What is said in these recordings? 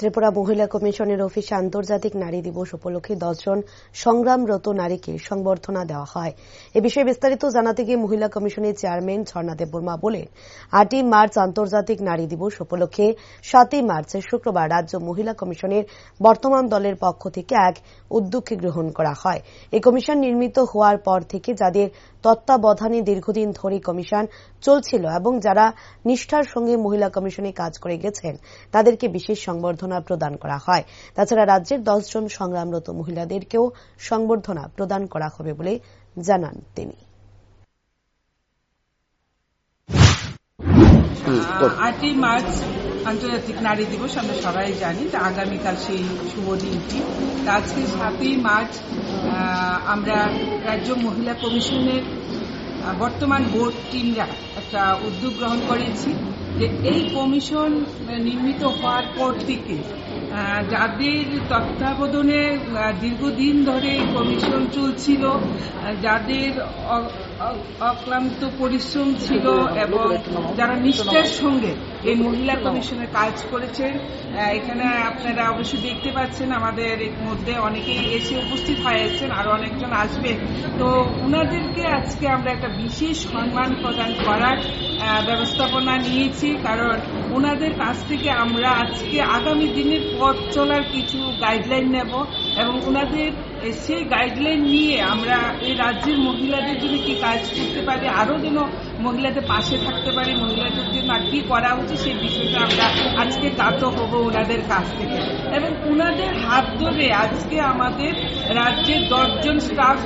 ত্রিপুরা মহিলা কমিশনের অফিসে আন্তর্জাতিক নারী দিবস উপলক্ষে দশজন সংগ্রামরত নারীকে সংবর্ধনা দেওয়া হয়। এ বিষয়ে বিস্তারিত জানাতে গিয়ে মহিলা কমিশনের চেয়ারম্যান ঝর্ণা দেববর্মা বলেন, আটই মার্চ আন্তর্জাতিক নারী দিবস উপলক্ষে সাতই মার্চ শুক্রবার রাজ্য মহিলা কমিশনের বর্তমান দলের পক্ষ থেকে এক উদ্যোগকে গ্রহণ করা হয়। এই কমিশন নির্মিত হওয়ার পর থেকে যাদের তত্ত্বাবধানে দীর্ঘদিন ধরে কমিশন চলছিল এবং যারা নিষ্ঠার সঙ্গে মহিলা কমিশনে কাজ করে গেছেন, তাদেরকে বিশেষ সংবর্ধনা প্রদান করা হয়। তাছাড়া রাজ্যের দশজন সংগ্রামরত মহিলাদেরকেও সংবর্ধনা প্রদান করা হবে বলে জানান তিনি। আটই মার্চ আন্তর্জাতিক নারী দিবস, আমরা সবাই জানি তা আগামীকাল সেই শুভ দিনটি। আজকে সাতই মার্চ আমরা রাজ্য মহিলা কমিশনের বর্তমান বোর্ড টিমরা একটা উদ্যোগ গ্রহণ করেছি যে এই কমিশন নির্মিত হওয়ার পর থেকে যাদের তত্ত্বাবধানে দীর্ঘদিন ধরে কমিশন চলছিল যাদের অক্লান্ত পরিশ্রম ছিল এবং যারা নিষ্ঠার সঙ্গে এই মহিলা কমিশনে কাজ করেছেন এখানে আপনারা অবশ্যই দেখতে পাচ্ছেন, আমাদের মধ্যে অনেকেই এসে উপস্থিত হয়েছেন, আরও অনেকজন আসবেন তো ওনাদেরকে আজকে আমরা একটা বিশেষ সম্মান প্রদান করার ব্যবস্থাপনা নিয়েছি, কারণ ওনাদের কাছ থেকে আমরা আজকে আগামী দিনের পথ চলার কিছু গাইডলাইন নেব এবং ওনাদের সেই গাইডলাইন নিয়ে আমরা এই রাজ্যের মহিলাদের জন্য কি কাজ করতে পারি, আরও যেন মহিলাদের পাশে থাকতে পারি, মহিলাদের জন্য আর কি করা উচিত সেই বিষয়টা আমরা আজকে কাত হব ওনাদের কাছ থেকে। এবং ওনাদের হাত ধরে আজকে আমাদের রাজ্যের দশজন স্টাফ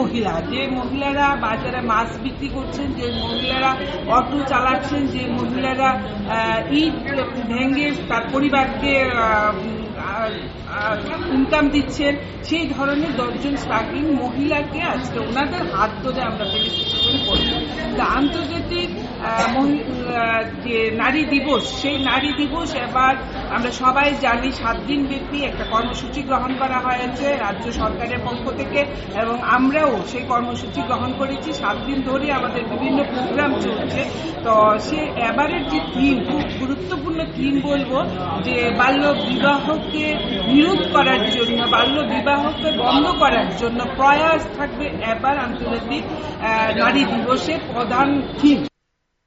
মহিলা, যে মহিলারা বাজারে মাছ বিক্রি করছেন, যে মহিলারা অটো চালাচ্ছেন, যে মহিলারা ইট ভেঙে তার পরিবারকে ইনকাম দিচ্ছেন সেই ধরনের দশজন স্ট্রাগলিং মহিলাকে আজকে ওনাদের হাত ধরে আমরা তা আন্তর্জাতিক যে নারী দিবস, সেই নারী দিবস এবার আমরা সবাই জানি সাত দিন ব্যাপী একটা কর্মসূচি গ্রহণ করা হয়েছে রাজ্য সরকারের পক্ষ থেকে এবং আমরাও সেই কর্মসূচি গ্রহণ করেছি। সাত দিন ধরে আমাদের বিভিন্ন প্রোগ্রাম চলছে। তো সে এবারের যে থিম খুব গুরুত্বপূর্ণ থিম বলব, যে বাল্য বিবাহকে বিরোধ করার জন্য, বাল্য বিবাহকে বন্ধ করার জন্য প্রয়াস থাকবে এবার আন্তর্জাতিক নারী দিবসের প্রধান থিম